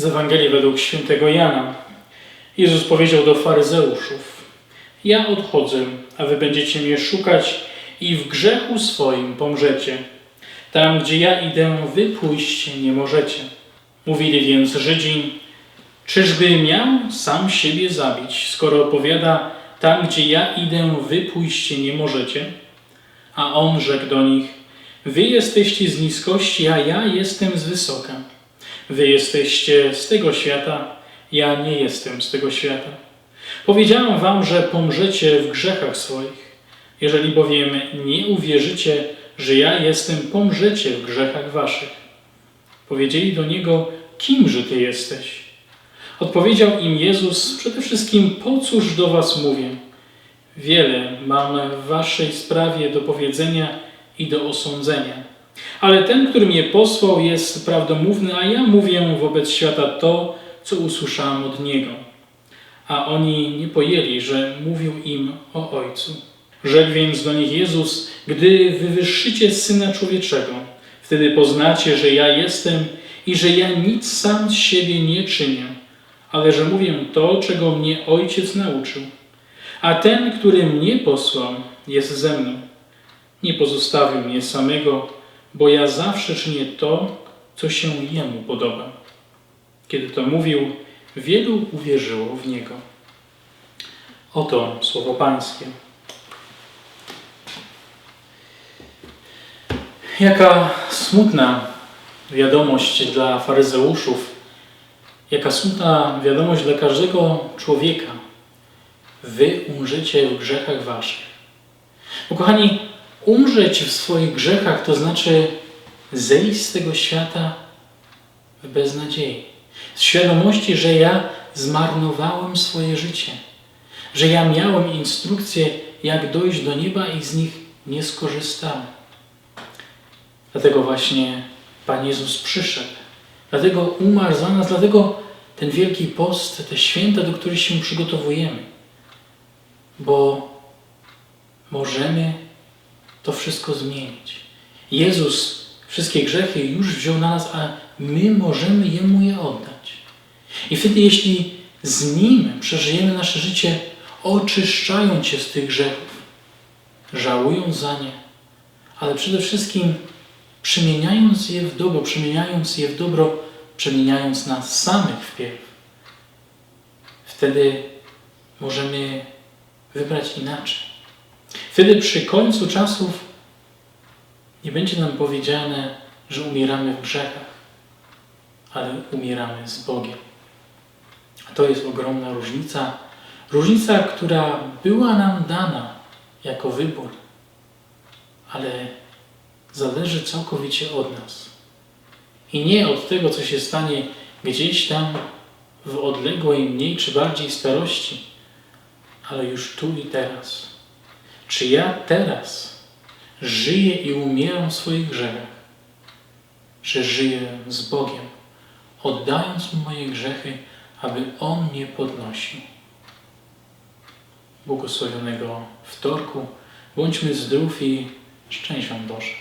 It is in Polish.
Z Ewangelii według świętego Jana. Jezus powiedział do faryzeuszów: Ja odchodzę, a wy będziecie mnie szukać i w grzechu swoim pomrzecie. Tam, gdzie ja idę, wy pójść nie możecie. Mówili więc Żydzi: Czyżby miał sam siebie zabić, skoro opowiada: Tam, gdzie ja idę, wy pójść nie możecie? A on rzekł do nich: Wy jesteście z niskości, a ja jestem z wysoka. Wy jesteście z tego świata, ja nie jestem z tego świata. Powiedziałem wam, że pomrzecie w grzechach swoich. Jeżeli bowiem nie uwierzycie, że ja jestem, pomrzecie w grzechach waszych. Powiedzieli do niego, kimże ty jesteś? Odpowiedział im Jezus, przede wszystkim, po cóż do was mówię? Wiele mam w waszej sprawie do powiedzenia i do osądzenia. Ale ten, który mnie posłał, jest prawdomówny, a ja mówię wobec świata to, co usłyszałem od niego. A oni nie pojęli, że mówił im o Ojcu. Rzekł więc do nich Jezus, gdy wywyższycie Syna Człowieczego, wtedy poznacie, że ja jestem i że ja nic sam z siebie nie czynię, ale że mówię to, czego mnie Ojciec nauczył. A ten, który mnie posłał, jest ze mną. Nie pozostawił mnie samego, bo ja zawsze czynię to, co się Jemu podoba. Kiedy to mówił, wielu uwierzyło w Niego. Oto słowo Pańskie. Jaka smutna wiadomość dla faryzeuszów, jaka smutna wiadomość dla każdego człowieka. Wy umrzecie w grzechach waszych. Bo kochani, umrzeć w swoich grzechach to znaczy zejść z tego świata w beznadziei. Z świadomości, że ja zmarnowałem swoje życie, że ja miałem instrukcje, jak dojść do nieba i z nich nie skorzystałem. Dlatego właśnie Pan Jezus przyszedł. Dlatego umarł za nas, dlatego ten wielki post, te święta, do których się przygotowujemy. Bo możemy to wszystko zmienić. Jezus wszystkie grzechy już wziął na nas, a my możemy Jemu je oddać. I wtedy, jeśli z Nim przeżyjemy nasze życie, oczyszczając się z tych grzechów, żałując za nie, ale przede wszystkim przemieniając je w dobro, przemieniając je w dobro, przemieniając nas samych wpierw, wtedy możemy wybrać inaczej. Wtedy przy końcu czasów nie będzie nam powiedziane, że umieramy w grzechach, ale umieramy z Bogiem. A to jest ogromna różnica. Różnica, która była nam dana jako wybór, ale zależy całkowicie od nas. I nie od tego, co się stanie gdzieś tam w odległej, mniej czy bardziej starości, ale już tu i teraz. Czy ja teraz żyję i umieram w swoich grzechach? Czy żyję z Bogiem, oddając Mu moje grzechy, aby On mnie podnosił? Błogosławionego wtorku, bądźmy zdrów i szczęść Wam Boże.